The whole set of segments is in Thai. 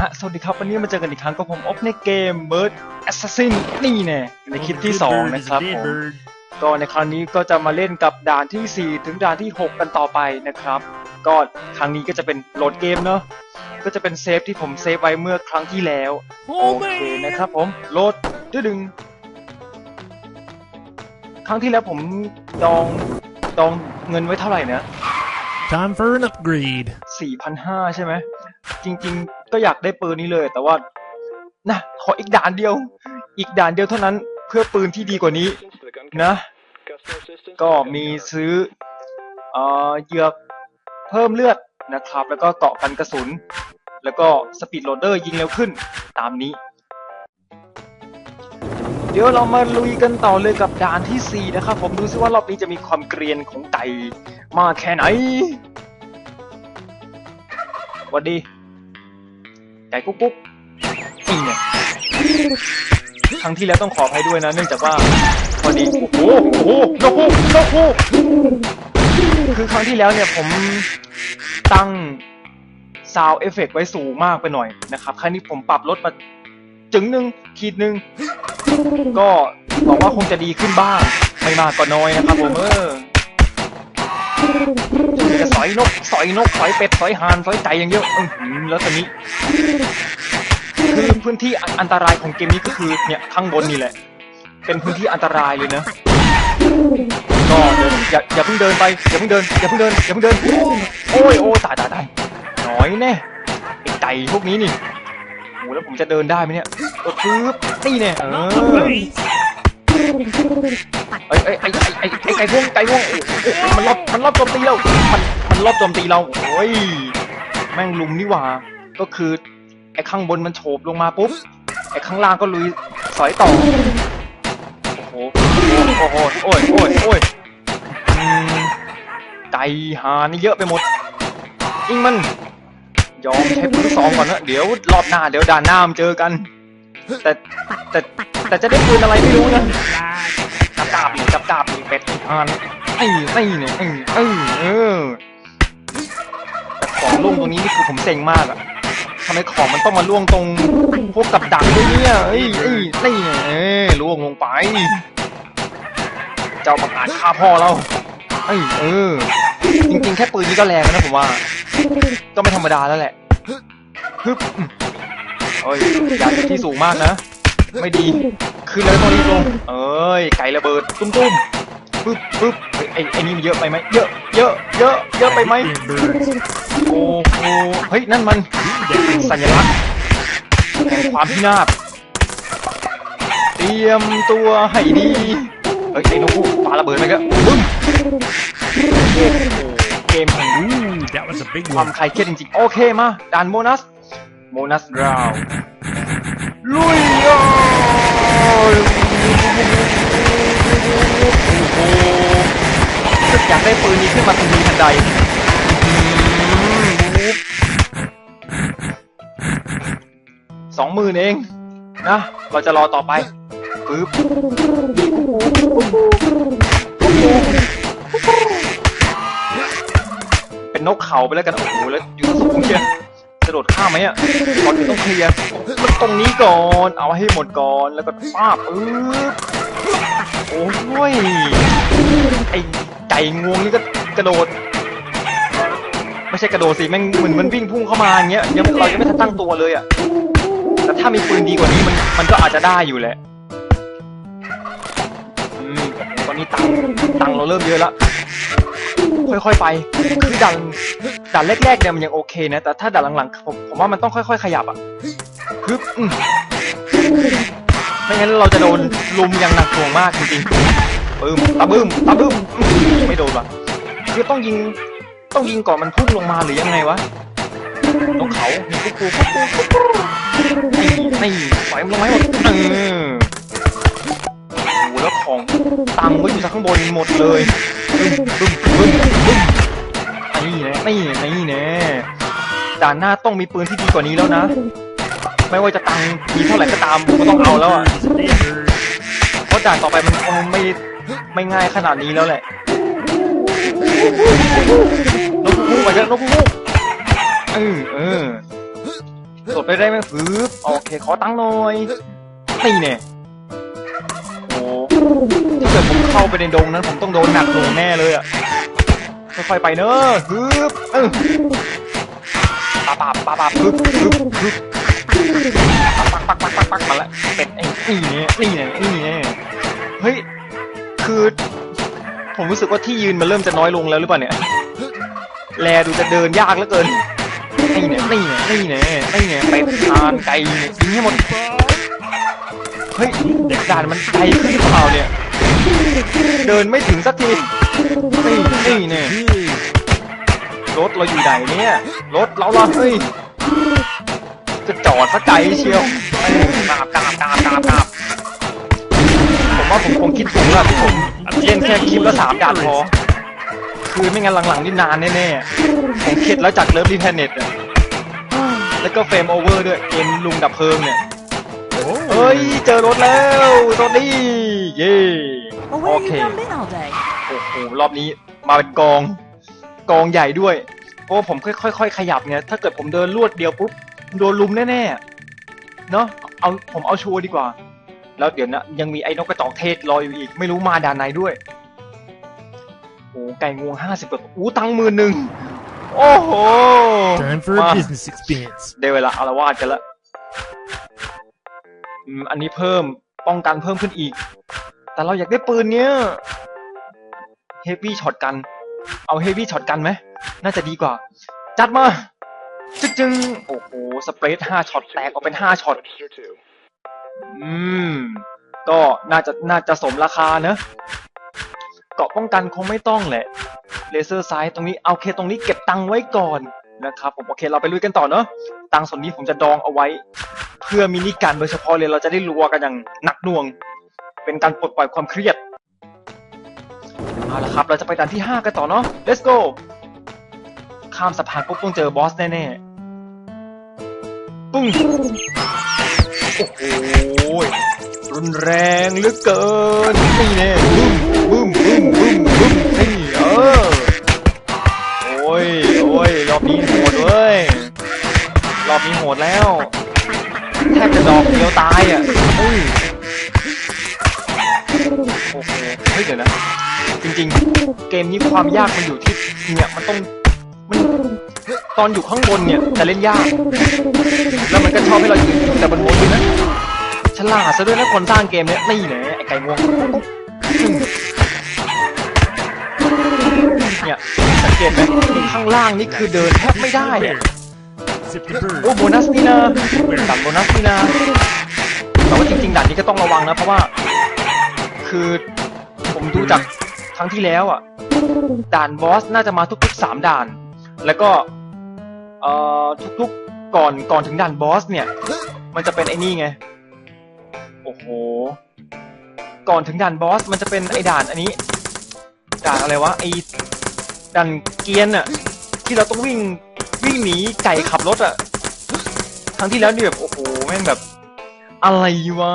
ฮะ สวัสดีครับ วันนี้มาเจอกันอีกครั้งกับผมอบในเกม Bird Assassin นี่แน่ในคลิปที่ 2 นะครับผมก็ในครั้งนี้ก็จะมาเล่นกับด่านที่ 4 ถึงด่านที่ 6 กันต่อไปนะครับ ก็ครั้งนี้ก็จะเป็นโหลดเกมเนาะก็จะเป็นเซฟที่ผมเซฟไว้เมื่อครั้งที่แล้ว โอเคนะครับผมโหลดดึดึง ครั้งที่แล้วผมดองดองเงินไว้เท่าไหร่นะ Time for an upgrade. 4,500 ใช่ไหม จริง ๆ ก็อยากได้ปืนนี้เลย แต่ว่านะขออีกด่านเดียว อีกด่านเดียวเท่านั้นเพื่อปืนที่ดีกว่านี้นะ ก็มีซื้อเอ่อเหยือกเพิ่มเลือดนะครับ แล้วก็เกาะกันกระสุน แล้วก็สปีดโหลเดอร์ยิงเร็วขึ้นตามนี้ เดี๋ยวเรามาลุยกันต่อเลยกับด่านทีสี่4 นะครับ ผมดูซิว่ารอบนี้จะมีความเกรียนของไก่มากแค่ไหนวัสดี ไก่กุ๊กกุ๊กนี่เนี่ยครั้งที่แล้วต้องขออภัยด้วยนะเนื่องจากว่าพอดีโอ้โหโอ้โหนกฮูกนกฮูกคือครั้งที่แล้วเนี่ยผมตั้งซาวเอฟเฟกไว้สูงมากไปหน่อยนะครับ ครั้งนี้ผมปรับลดมาจึงหนึ่งขีดหนึ่งก็หวังว่าคงจะดีขึ้นบ้าง ไม่มากก็น้อยนะครับผมเออ อยนกสอยนกสอยเป็ดสอยห่านสอยไก่อย่างเดียวอื้อหือแล้วตอนนี้ คือพื้นที่อันตรายของเกมนี้ก็คือเนี่ยข้างบนนี่แหละ เป็นพื้นที่อันตรายเลยนะก็เดินอย่าอย่าเพิ่งเดินไปอย่าเพิ่งเดินอย่าเพิ่งเดินอย่าเพิ่งเดินโอ้ยโอ้ยตายตายตายน้อยแน่ไอ้ไก่พวกนี้นี่โอ้แล้วผมจะเดินได้ไหมเนี่ยก็ปึ๊บนี่เนี่ยเออ ไอ้ไอ้ไอ้ไอ้ไอ้ไก่พวงไก่พวงโอ้โหมันรอบมันรอบโจมตีเรามันมันรอบโจมตีเราโอ้ยแม่งลุมนี่หว่า ก็คือไอ้ข้างบนมันโฉบลงมาปุ๊บไอ้ข้างล่างก็ลุยสอยต่อโอ้โหโอ้โหโอ้ยโอ้ยโอ้ยไก่หานี่เยอะไปหมดยิงมันยอมใช้ปืนสองก่อนนะเดี๋ยวรอบหน้าเดี๋ยวด่านหน้ามเจอกัน แต่แต่ แต่จะได้ปืนอะไรไม่รู้นะจับดาบอีกจับดาบอีกเป็ดอ่านไอ้ไอ้เนี่ยไอ้เออเออของล่วงตรงนี้นี่คือผมเซ็งมากอะทำไมของมันต้องมาล่วงตรงพวกกับดักด้วยเนี่ยเอ้ยเอ้ยนี่เนี่ยเอ้ยล่วงลงไป เจ้าประกาศฆ่าพ่อเราเอ้ยเออ จริงๆ แค่ปืนนี้ก็แรงแล้วนะผมว่า ก็ไม่ธรรมดาแล้วแหละฮึบเอ้ยอย่าที่สูงมากนะ ไม่ดี ขึ้นแล้วต้องรีบลง เอ้ย ไก่ระเบิด ตุ้มตุ้มปึ๊บปึ๊บเฮ้ยไอ้ไอ้นี่มันเยอะไปไหม เยอะ เยอะ เยอะ เยอะไปไหม โอ้โห เฮ้ย นั่นมันสัญลักษณ์แห่งความพินาศ เตรียมตัวให้ดี เฮ้ย ไอ้นกฮูกปาระเบิดไปก็บึ้มโอ้โหเกมแห่ง Ooh, that was a big ความ one. คลายเครียดจริงๆ โอเคมาด่านโบนัส โบนัสราว ลุยโอ้โหอยากได้ปืนนี้ขึ้นมาทันทีทันใดสองหมื่นเองนะ เราจะรอต่อไปปึ๊บเป็นนกเขาไปแล้วกันโอ้โหแล้วอยู่สูงเชียว จะโดดข้ามไหมอะก่อนอื่ต้องเคลียร์มันตรงนี้ก่อน เอาให้หมดก่อนแล้วก็ป้าบปึ๊บโอ้ยไอไก่งวงนี่ก็กระโดด ไม่ใช่กระโดดสิแม่งเหมือนมันวิ่งพุ่งเข้ามาอย่างเงี้ยยังเรายังไม่ทันตั้งตัวเลยอะแต่ถ้ามีปืนดีกว่านี้มันมันก็อาจจะได้อยู่แหละอืมตอนนี้ตังตังเราเริ่มเยอะแล้ว ค่อยๆไปคือด่านด่านแรกๆเนี่ยมันยังโอเคนะ แต่ถ้าด่านหลังๆผมผมว่ามันต้องค่อย ๆ ขยับอะคืออืมไม่งั้นเราจะโดนลุมอย่างหนักหน่วงมากจริงๆบึ้มตะบึ้มตะบึ้มไม่โดนว่ะคือต้องยิงต้องยิงก่อนมันพุ่งลงมาหรือยังไงวะนกเขามีกุ๊กกูกุ๊กกูกุ๊กกูนี่นี่ปล่อยมันลงมาให้หมดเออโอ้โห แล้วของตังก็อยู่ข้างบนหมดเลยบึ้มบึ้มบึ้มนี่แน่นี่แน่นี่แน่ด่านหน้าต้องมีปืนที่ดีกว่านี้แล้วนะ ไม่ว่าจะตังมีเท่าไหร่ก็ตามก็ต้องเอาแล้วอะเพราะด่านต่อไปมันคงไม่ไม่ง่ายขนาดนี้แล้วแหละนกฮูกมาเยอะนกฮูกเออเออกดไปได้ไหมฮึบโอเคขอตังค์หน่อยนี่เนี่ย ถ้าเกิดผมเข้าไปในดงนั้นผมต้องโดนหนักหน่วงแน่เลยอะค่อยๆไปเนอะฮึบเออปาปาปาปาฮึบฮึบฮึบปักปักปักปักปักมาแล้วเป็ดไอ้นี่เนี่ยนี่เนี่ยนี่เนี่ยเฮ้ยคือผมรู้สึกว่าที่ยืนมันเริ่มจะน้อยลงแล้วหรือเปล่าเนี่ย แลดูจะเดินยากเหลือเกินนี่เนี่ยนี่เนี่ยนี่เนี่ยนี่เนี่ยเป็ดทานไก่เนี่ยยิงให้หมด เฮ้ยด่านมันไกลขึ้นหรือเปล่าเนี่ย เดินไม่ถึงสักทีนี่นี่เนี่ยรถเราอยู่ไหนเนี่ยรถเราล่ะเฮ้ยจะจอดสักไกลเชียวเอ้ยกราบกราบกราบกราบกราบผมว่าผมคงคิดถูกแล้วที่ผมเล่นแค่คลิปละสามด่านพอคือไม่งั้นหลังๆนี่นานแน่ๆ ผมเข็ดแล้วจากเลิฟรีแพนเน็ตแล้วก็เฟรมโอเวอร์ด้วย เกมลุงดับเพลิงเนี่ย เฮ้ย เจอรถแล้วรถนี้เย่ Well, โอ where เค you done been all day? โอ้โหรอบนี้มาเป็นกอง กองใหญ่ด้วย เพราะว่าผมค่อยๆขยับเนี่ยถ้าเกิดผมเดินลวดเดียวปุ๊บโดนลุมแน่ๆเนาะเอาผมเอาชัวร์ดีกว่า แล้วเดี๋ยวนะยังมีไอ้นกกระจอกเทศรออยู่อีก ไม่รู้มาด่านไหนด้วยโอ้ไก่งวงห้าสิบตัวอู้ตังค์หมื่นหนึ่งโอ้โห Time for มา a business expense. ได้เวลาอารวาสกันละ อันนี้เพิ่มป้องกันเพิ่มขึ้นอีก แต่เราอยากได้ปืนเนี้ยเฮฟวี่ช็อตกัน เอาเฮฟวี่ช็อตกันไหมน่าจะดีกว่า จัดมา จึ๊งจึงโอ้โห สเปรดห้าช็อตแตกออกเป็นห้าช็อต อืม ก็น่าจะน่าจะสมราคาเนอะเกาะป้องกันคงไม่ต้องแหละ เลเซอร์ไซส์ตรงนี้เอาโอเคตรงนี้เก็บตังไว้ก่อนนะครับผมโอเคเราไปลุยกันต่อเนอะตังส่วนนี้ผมจะดองเอาไว้ เพื่อมินิการโดยเฉพาะเลยเราจะได้รัวกันอย่างหนักหน่วง เป็นการปลดปล่อยความเครียดเอาละครับ เราจะไปด่านที่ 5 กันต่อเนาะ let's go ข้ามสะพานปุ๊บต้องเจอบอสแน่ๆปุ้งโอ้โหรุนแรงเหลือเกินนี่แน่บึ้มบึ้มบึ้มบึ้มบึ้มนี่เออโอ้ยโอ้ยรอบนี้โหดเว้ยรอบนี้โหดแล้ว แทบจะดอกเดียวตายอะเฮ้ยโอ้โหเฮ้ยเดี๋ยวนะจริงๆ เกมนี้ความยากมันอยู่ที่เนี่ยมันต้องมันตอนอยู่ข้างบนเนี่ยจะเล่นยาก แล้วมันก็ชอบให้เราอยู่แต่บนบนด้วยนะฉลาดซะด้วยนะคนสร้างเกมเนี้ยนี่แหละไอ้ไก่งวงเนี่ยสังเกตไหมข้างล่างนี่คือเดินแทบไม่ได้ โอ้โบนัสนี่นะด่านโบนัสนี่นะแต่ว่าจริงๆด่านนี้ก็ต้องระวังนะ เพราะว่า คือผมดูจากครั้งที่แล้วอะ ด่านบอสน่าจะมาทุกๆสามด่าน แล้วก็เอ่อทุกๆก่อนก่อนถึงด่านบอสเนี่ย มันจะเป็นไอ้นี่ไง โอ้โห ก่อนถึงด่านบอสมันจะเป็นไอ้ด่านอันนี้ ด่านอะไรวะไอ้ด่านเกียนอะที่เราต้องวิ่ง วิ่งหนีไก่ขับรถอะครั้งที่แล้วนี่แบบโอ้โหแม่งแบบ อะไรวะ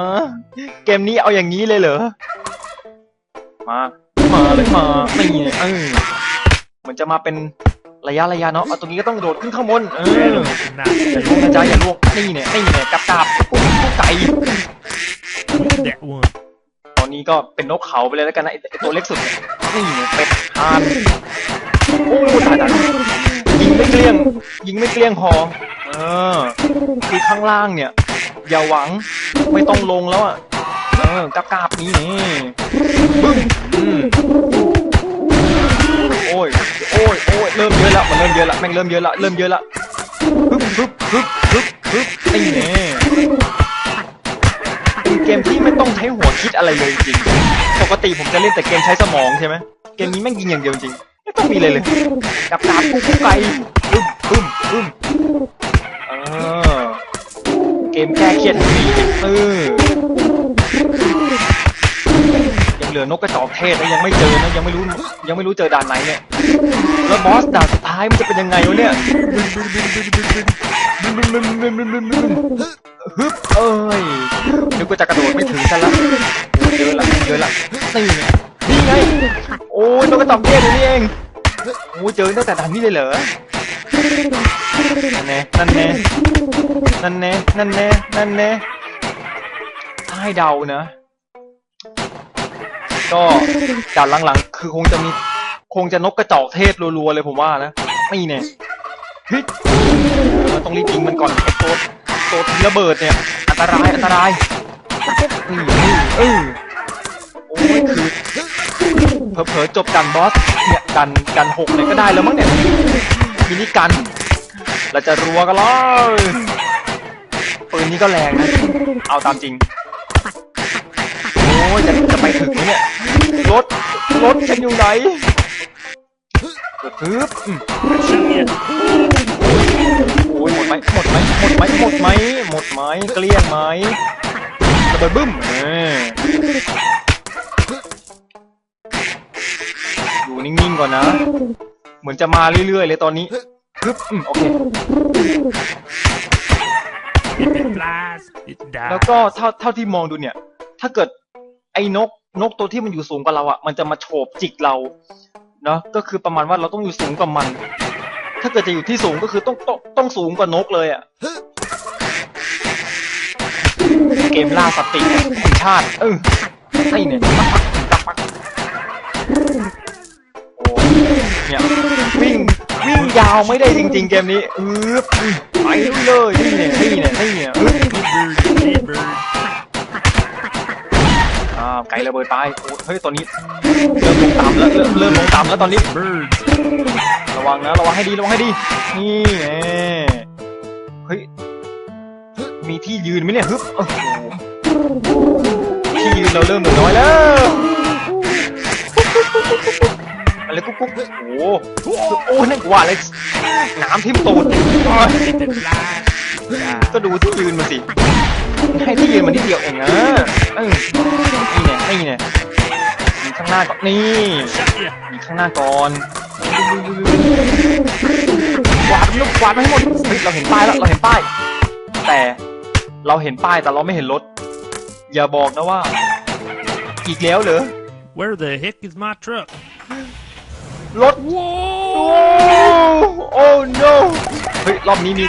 เกมนี้เอาอย่างนี้เลยเหรอ มา มาเลยมานี่เออมันจะมาเป็นระยะระยะเนาะเอาตรงนี้ก็ต้องโดดขึ้นข้างบนเออ Not อย่าลวงนะจ๊ะอย่าลวงนี่เนี่ยนี่เนี่ยกับกาบปุ๊บปุ๊บไก่ that one. ตอนนี้ก็เป็นนกเขาไปเลยแล้วกันนะไอ้ไอ้ตัวเล็กสุดเนี่ยนี่เนี่ยเป็ดทาน โอ้ยตายตายยิงไม่เกลี้ยง ยิงไม่เกลี้ยงพอเออคือข้างล่างเนี่ย อย่าหวังไม่ต้องลงแล้วอะเออกาบกาบนี้นี่บึ้มอืมโอ้ยโอ้ยโอ้ยเริ่มเยอะละมันเริ่มเยอะละแม่งเริ่มเยอะละเริ่มเยอะละปึ๊บปึ๊บปึ๊บปึ๊บปึ๊บนี่แน่เป็นเกมที่ไม่ต้องใช้หัวคิดอะไรเลยจริง ปกติผมจะเล่นแต่เกมใช้สมองใช่ไหมเกมนี้แม่งยิงอย่างเดียวจริง ไม่ต้องมีเลยเลยกับกาบปุ๊บไกปึ๊บปึ๊บปึ๊บเออเกมแก้เครียดดีเออยังเหลือนกกระจอกเทศนะยังไม่เจอนะยังไม่รู้ยังไม่รู้เจอด่านไหนเนี่ยแล้วบอสด่านสุดท้ายมันจะเป็นยังไงวะเนี่ยฮึบเอ้ยนึกว่าจะกระโดดไม่ถึงซะละเยอะละเยอะละนี่ไงนี่ไงโอ้ยนกกระจอกเทศอยู่นี่เอง โอ้เจอตั้งแต่ด่านนี้เลยเหรอ นั่นแน่นั่นแน่นั่นแน่นั่นแน่นั่นแน่ถ้าให้เดานะ ก็ด่านหลังๆ คือคงจะมี คงจะนกกระจอกเทศรัวๆเลยผมว่านะ ไม่แน่ฮ้ยต้องรีบยิงมันก่อนไอ้ตัวตัวทีระเบิดเนี่ย อันตราย อันตรายอืมเออโอ้ยคือ เผลอๆจบดันบอสเนี่ยดันดันหกเลยก็ได้แล้วมั้งเนี่ยมินิกัน เราจะรัวกันเลยปืนนี้ก็แรงนะ เอาตามจริง โอ้ยจะจะไปถึงเนี่ย รถ รถฉันอยู่ไหนปึ๊บอืม Shoot ya. โอ้ยหมดไหมหมดไหมหมดไหมหมดไหมหมดไหมเกลี้ยงไหมระเบิดบึ้มเออ นิ่งๆก่อนนะ เหมือนจะมาเรื่อยๆเลยตอนนี้ปึ๊บอืมโอเค If it flies, it แล้ว dies. ก็เท่าเท่าที่มองดูเนี่ย ถ้าเกิดไอ้นกนกตัวที่มันอยู่สูงกว่าเราอะ มันจะมาโฉบจิกเราเนาะก็คือประมาณว่าเราต้องอยู่สูงกว่ามัน ถ้าเกิดจะอยู่ที่สูงก็คือต้องต้องต้องสูงกว่านกเลยอะเกมล่าสติแห่งชาติ เออไอ้เนี่ยปักปักปักปักโอ้ เนี่ยวิ่งวิ่งยาวไม่ได้จริง ๆ เกมนี้อือไปเลยนี่เนี่ยนี่เนี่ยนี่เนี่ยอ่าไกลระเบิดไปโอ้เฮ้ยตอนนี้เริ่มลงต่ำแล้วเริ่มเริ่มลงต่ำแล้วตอนนี้ระวังนะระวังให้ดีระวังให้ดีนี่แน่เฮ้ยมีที่ยืนไหมเนี่ยฮึบที่ยืนเราเริ่มเหลือน้อยแล้ว อะไรกุ๊กกุ๊กโอ้โหโอ้นั่นกว่าเลยน้ำทิ่มตูดก็ดูที่ยืนมาสิ ให้ที่ยืนมานิดเดียวเองนะเออนี่เนี่ยนี่เนี่ยมีข้างหน้าก่อนนี่มีข้างหน้าก่อนกวาดลูกกวาดมาให้หมดเฮ้ยเราเห็นป้ายแล้วเราเห็นป้าย แต่เราเห็นป้ายแต่เราไม่เห็นรถ อย่าบอกนะว่า อีกแล้วเหรอ Where the heck is my truck? รถโอ้โอ้ no เฮ้ยรอบนี้มี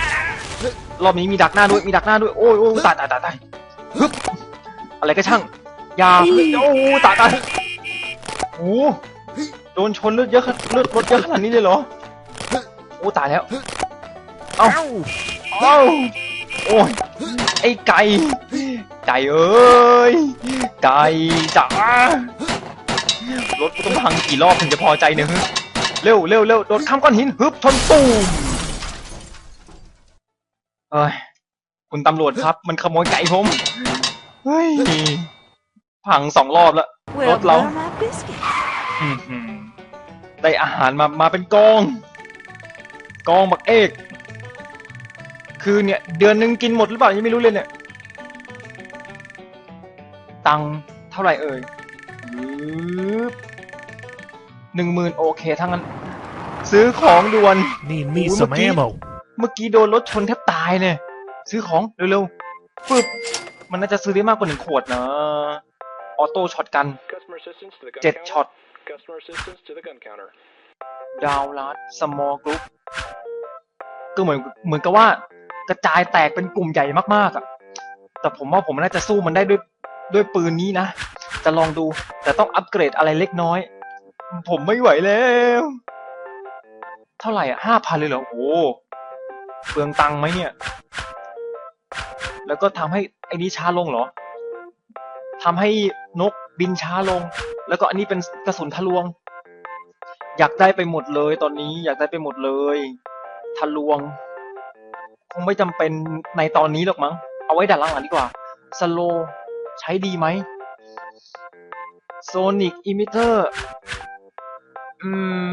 รอบนี้มีดักหน้าด้วยมีดักหน้าด้วยโอ้ยโอ้ยตายตายตายตายฮึบอะไรก็ช่างอยาโอ้ตายตายโอ้โดนชนเลือดเยอะขนาดเลือดรถเยอะขนาดนี้เลยเหรอโอ้ตายแล้วเอ้าเอ้าโอ้ยไอ้ไก่ไก่เอ้ยไก่จ๋า รถกูต้องพังกี่รอบถึงจะพอใจเนี่ยฮึเร็วเร็วเร็วโดดข้ามก้อนหินฮึบชนตูมเอ้ยคุณตำรวจครับ มันขโมยไก่ผมเฮ้ยพังสองรอบแล้ว Well, Rốt lâu. butter my biscuit. อื้อหือได้อาหารมามาเป็นกองกองบักเอก คือเนี่ย เดือนหนึ่งกินหมดหรือเปล่ายังไม่รู้เลยเนี่ย ตังค์เท่าไหร่เอ่ย หนึ่งหมื่นโอเคทั้งนั้น ซื้อของด่วน Need me Ủa, some mà kia- ammo. เมื่อกี้โดนรถชนแทบตายเนี่ย ซื้อของเร็วๆปึ๊บมันน่าจะซื้อได้มากกว่าหนึ่งขวดนะ ออโต้ช็อตกัน Customer assistance to the gun เจ็ด counter. ช็อต Customer assistance to the gun counter. ดาวลัดสมอลกรุ๊ปก็เหมือนเหมือนกับว่ากระจายแตกเป็นกลุ่มใหญ่มากๆอะแต่ผมว่าผมน่าจะสู้มันได้ด้วยด้วยปืนนี้นะ จะลองดู แต่ต้องอัปเกรดอะไรเล็กน้อย ผมไม่ไหวแล้ว เท่าไหร่อะห้าพันเลยเหรอโอ้เปลืองตังไหมเนี่ย แล้วก็ทำให้ไอ้นี้ช้าลงเหรอทำให้นกบินช้าลง แล้วก็อันนี้เป็นกระสุนทะลวง อยากได้ไปหมดเลยตอนนี้อยากได้ไปหมดเลย ทะลวง คงไม่จำเป็นในตอนนี้หรอกมั้ง เอาไว้ดัดล่านหลังดีกว่าสโลใช้ดีไหม โซนิกอิมิเตอร์ อืม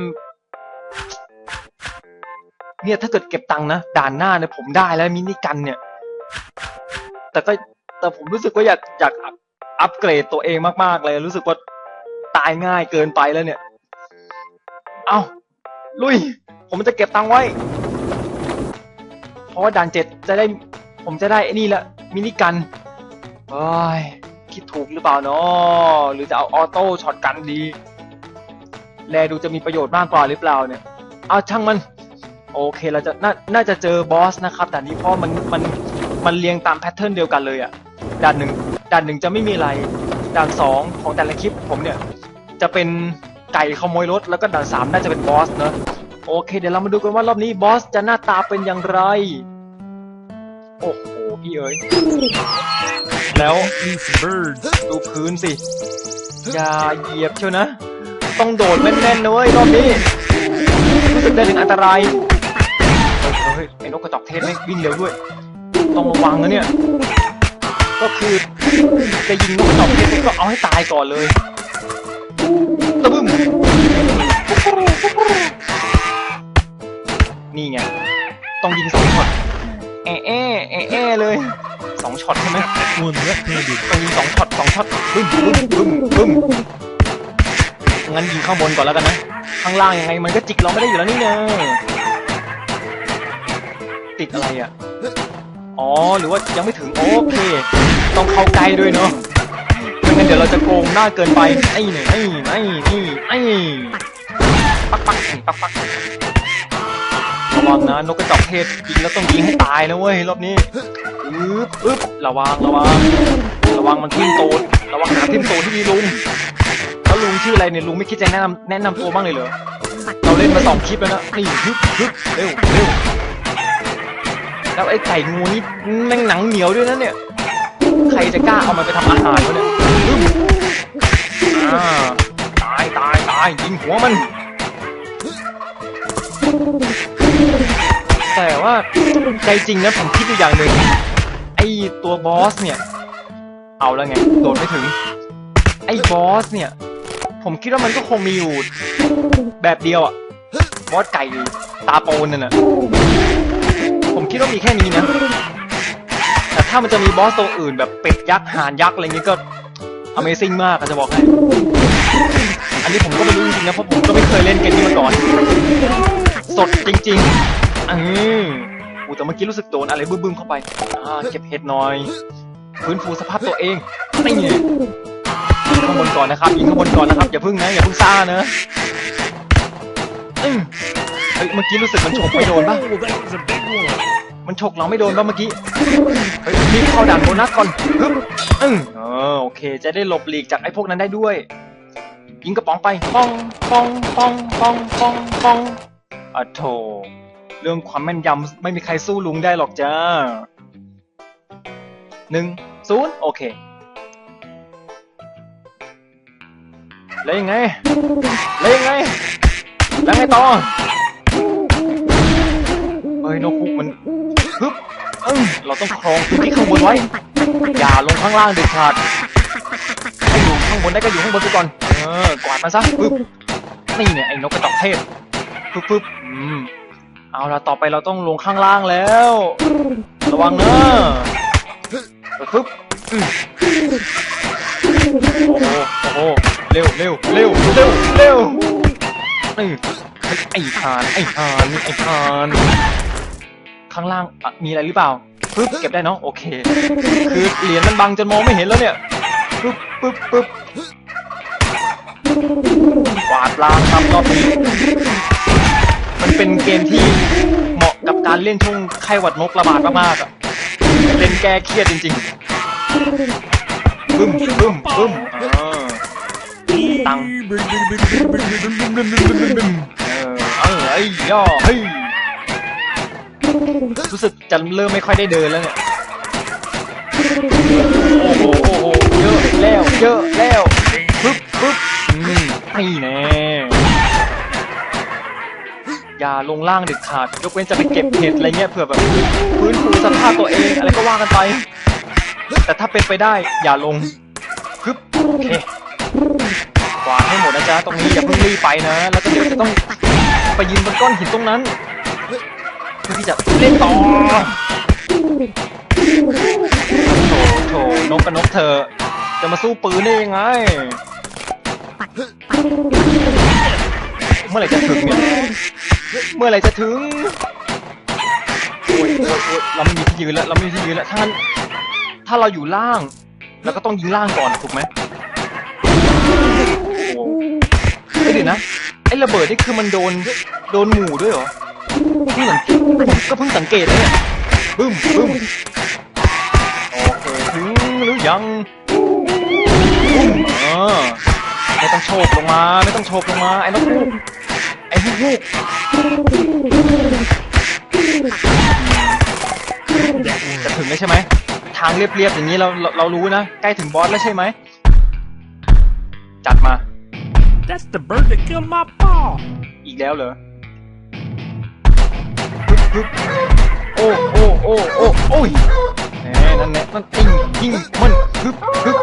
เนี่ยถ้าเกิดเก็บตังค์นะ ด่านหน้าเนี่ยผมได้แล้วมินิกันเนี่ย แต่ก็แต่ผมรู้สึกว่าอยากอยากอัพอัปเกรดตัวเองมาก ๆ เลย รู้สึกว่าตายง่ายเกินไปแล้วเนี่ย เอาลุย ผมจะเก็บตังค์ไว้ เพราะว่าด่านเจ็ดจะได้ ผมจะได้ไอ้นี่ละมินิกันเอ้ย คิดถูกหรือเปล่าเนาะหรือจะเอาออโต้ช็อตกันดี แลดูจะมีประโยชน์มากกว่าหรือเปล่าเนี่ยเอาช่างมัน โอเคเราจะน่าน่าจะเจอบอสนะครับด่นี้เพราะมันมันมันเรียงตามแพทเทิร์นเดียวกันเลยอะด่านหนึ่งด่านหนึ่งจะไม่มีอะไรด่านสองของแต่ละคลิปผมเนี่ย จะเป็นไก่ขโมยรถแล้วก็ด่านสามน่าจะเป็นบอสเนอะโอเค เดี๋ยวเรามาดูกันว่ารอบนี้บอสจะหน้าตาเป็นอย่างไร โอ้โห พี่เอ๋ย แล้ว Eat some birds. ดูพื้นสิ อย่าเหยียบเชียวนะ ต้องโดดแน่นๆนะเว้ยรอบนี้รู้สึกได้ถึงอันตรายเฮ้ยเฮ้ยไอ้นกกระจอกเทศไม่งวิ่งเร็วด้วย ต้องระวังนะเนี่ย ก็คือจะยิงนกกระจอกเทศก็เอาให้ตายก่อนเลยตะบึ้มนี่ไง ต้องยิงสองช็อตแอะแอะแอะแอะเลย สองช็อตใช่ไหม One left-handed. ต้องยิงสองช็อตสองช็อตบึ้มบึ้มบึ้มบึ้มงั้นยิงข้างบนก่อนแล้วกันนะ ข้างล่างยังไงมันก็จิกเราไม่ได้อยู่แล้วนี่เนอะติดอะไรอะ อ๋อ หรือว่ายังไม่ถึงโอเค ต้องเข้าใกล้ด้วยเนาะไม่งั้นเดี๋ยวเราจะโกงหน้าเกินไปไอ้นี่ไอ้นี่ไอ้นี่ไอ้ปักปักปักปักระวังนะนกกระจอกเทศยิงแล้วต้องยิงให้ตายนะเว้ยรอบนี้ อึ๊บอึ๊บระวังระวังระวังมันทิ่มโตดระวังหาทิ่มโตดที่ดีลุงแล้วลุงชื่ออะไรเนี่ยลุงไม่คิดจะแนะนำแนะนำตัวบ้างเลยเหรอเราเล่นมาสองคลิปแล้วนะนี่ฮึบฮึบเร็วเร็วแล้วไอ้ไก่งูนี่แม่งหนังเหนียวด้วยนะเนี่ยใครจะกล้าเอามันไปทำอาหารวะเนี่ยตายตายตายยิงหัวมันแต่ว่าใจจริงนะผมคิดอยู่อย่างหนึ่ง อ้ตัวบอสเนี่ย เอาแล้วไง โดดไม่ถึง ไอ้บอสเนี่ย ผมคิดว่ามันก็คงมีอยู่แบบเดียวอะบอสไก่ตาโปนนั่นน่ะผมคิดว่ามีแค่นี้นะ แต่ถ้ามันจะมีบอสตัวอื่นแบบเป็ดยักษ์ ห่านยักษ์อะไรเงี้ยก็ Amazing มากจะบอกให้อันนี้ผมก็ไม่รู้จริงๆนะเพราะผมก็ไม่เคยเล่นเกมนี้มาก่อน สดจริง ๆ อืมูแต่เมื่อกี้รู้สึกโดนอะไรบึ้มๆเข้าไปอ่าเก็บเห็ดหน่อย ฟื้นฟูสภาพตัวเองนี่ยิงข้างบนก่อนนะครับยิงข้างบนก่อนนะครับอย่าพึ่งนะอย่าพึ่งซ่านะอืมเฮ้ยเมื่อกี้รู้สึกมันฉกไม่โดนปะ that was a big one. มันฉกเราไม่โดนปะเมื่อกี้ เฮ้ยรีบเข้าด่านโบนัสก่อนฮึบอืมเออโอเค จะได้หลบหลีกจากไอ้พวกนั้นได้ด้วย ยิงกระป๋องไป ป้อง ป้อง ป้อง ป้อง ป้อง ป้องอะโถ เรื่องความแม่นยำไม่มีใครสู้ลุงได้หรอกจ้าหนึ่งศูนย์โอเค แล้วยังไง แล้วยังไง แล้วไงต่อเฮ้ยนกฮูกมันฮึบเอ้งเราต้องครองพื้นที่ข้างบนไว้ อย่าลงข้างล่างเด็ดขาดให้อยู่ข้างบนได้ก็อยู่ข้างบนไปก่อน เออกวาดมันซะปึ๊บนี่เนี่ยไอ้นกกระจอกเทศปึ๊บปึ๊บอืม เอาละต่อไปเราต้องลงข้างล่างแล้ว ระวังเนอะปึ๊บอืมโอ้โหโอ้โหเร็วเร็วเร็วเร็วเร็วอืมไอ้หานไอ้หานไอ้หานข้างล่างอะมีอะไรหรือเปล่าปึ๊บเก็บได้เนาะโอเค คือเหรียญมันบังจนมองไม่เห็นแล้วเนี่ยปึ๊บปึ๊บปึ๊บกวาดล้างครับรอบนี้ มันเป็นเกมที่เหมาะกับการเล่นช่วงไข้หวัดนกระบาดมากๆอะเล่นแก้เครียดจริงๆบึ้มบึ้มบึ้มอ่า Tăng. บึ้มบึ้มบึ้มบึ้มบึ้มเออเอ้ย่อเฮ้ยรู้สึกจะเริ่มไม่ค่อยได้เดินแล้วเนี่ยโอ้โหเยอะแล้วเยอะแล้วปึ๊บปึ๊บอืมไอ้แน่ ย่าลงล่างเด็ดขาดยกเว้นจะไปเก็บเห็ดอะไรเงี้ยเผื่อแบบฟื้นฟูสภาพตัวเองอะไรก็ว่ากันไป แต่ถ้าเป็นไปได้อย่าลงปึ๊บโอเคกวาดให้หมดนะจ๊ะตรงนี้อย่าเพิ่งรีบไปนะ แล้วก็เดี๋ยวจะต้องไปยืนบนก้อนหินตรงนั้นเพื่อที่จะเล่นต่อโถโถนกกับนกเธอ จะมาสู้ปืนได้ยังไงเมื่อไหร่จะถึงเนี่ย เมื่อไหร่จะถึงโอ้ยโอ้ยโอ้ยเราไม่มีที่ยืนแล้วเราไม่มีที่ยืนแล้วถ้านถ้าเราอยู่ล่างเราก็ต้องยิงล่างก่อนถูกไหมโอ้เดี๋ยวนะไอ้ระเบิดนี่คือมันโดนโดนหมู่ด้วยเหรอเพิ่งสังเกตก็เพิ่งสังเกตเลยเนี่ยบึ้มบึ้มโอเคถึงหรือยังบึ้มเออไม่ต้องโฉบลงมา ไม่ต้องโฉบลงมาไอ้นกฮูก ไอ้ฮูกฮูกจะถึงแล้วใช่ไหม ทางเรียบๆอย่างนี้เราเราเรารู้นะ ใกล้ถึงบอสแล้วใช่ไหม จัดมา That's the bird that killed my paw. อีกแล้วเหรอฮึบฮึบโอ้โอ้โอ้โอ้โอ้ยแหมนั่นแหละนั่นยิงยิงมันฮึบฮึบ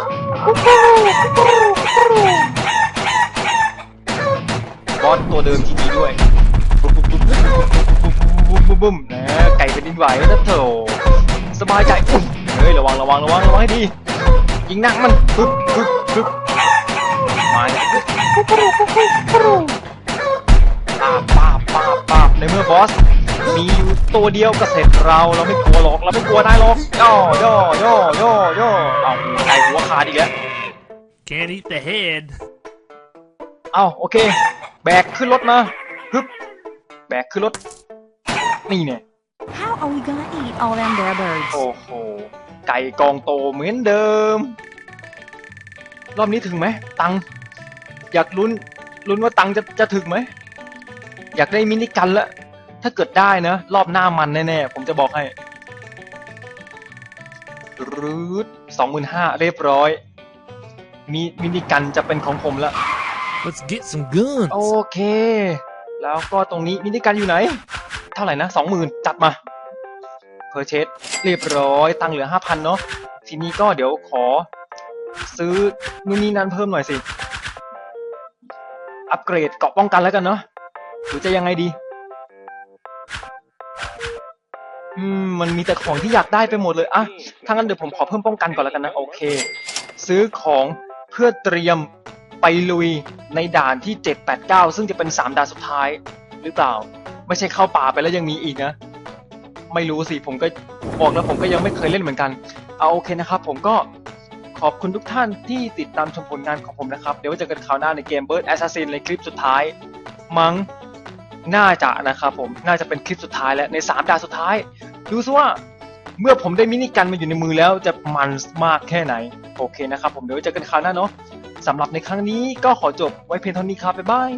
บ อสตัวเดิมจริงๆด้วยบุ๊มบุ๊มบุ๊มบุ๊มบุ๊มบุ๊มบุ๊มบุ๊มนะไก่เป็นดินไหวนะเถอะสบายใจเฮ้ยระวังระวังระวังระวังให้ดียิงหนักมันปึ๊บปึ๊บปึ๊บมาเนี่ยป้าป้าป้าป้าในเมื่อบอสมีอยู่ตัวเดียวก็เสร็จเราเราไม่กลัวหรอกเราไม่กลัวนายหรอกย่อย่อย่อย่อย่อเอาไก่หัวขาดอีกแล้ว Can't eat the head เอาโอเค แบกขึ้นรถมาฮึบแบกขึ้นรถ นี่เนี่ย How are we gonna eat all them there birds? โอ้โห ไก่กองโตเหมือนเดิม รอบนี้ถึงไหม ตังค์อยากลุ้น ลุ้นว่าตังค์จะจะถึงไหม อยากได้มินิกันละ ถ้าเกิดได้นะ รอบหน้ามันแน่ๆ ผมจะบอกให้รืดสองหมื่นห้าเรียบร้อย มีมินิกันจะเป็นของผมละ Let's get some guns. โอเค แล้วก็ตรงนี้มินิกันอยู่ไหน เท่าไหร่นะสองหมื่นจัดมาเพอร์เชสเรียบร้อยตังค์เหลือห้าพันเนาะทีนี้ก็เดี๋ยวขอ ซื้อนู่นนี่นั่นเพิ่มหน่อยสิ อัปเกรดเกราะป้องกันแล้วกันเนาะหรือจะยังไงดี อืม มันมีแต่ของที่อยากได้ไปหมดเลยอะถ้างั้นเดี๋ยวผมขอเพิ่มป้องกันก่อนแล้วกันนะ โอเค ซื้อของเพื่อเตรียม ไปลุยในด่านที่ 7 8 9 ซึ่งจะเป็น 3 ด่านสุดท้ายหรือเปล่า ไม่ใช่เข้าป่าไปแล้วยังมีอีกนะ ไม่รู้สิ ผมก็บอกแล้วผมก็ยังไม่เคยเล่นเหมือนกัน เอาโอเคนะครับ ผมก็ขอบคุณทุกท่านที่ติดตามชมผลงานของผมนะครับ เดี๋ยวไว้เจอกันคราวหน้าในเกม Bird Assassin ในคลิปสุดท้าย มั้งน่าจะนะครับผมน่าจะเป็นคลิปสุดท้ายแล้วใน 3 ด่านสุดท้าย ดูซิว่าเมื่อผมได้มินิกันมาอยู่ในมือแล้วจะมันมากแค่ไหน โอเคนะครับผมเดี๋ยวเจอกันคราวหน้าเนาะ สำหรับในครั้งนี้ก็ขอจบไว้เพียงเท่านี้ครับบ๊ายบาย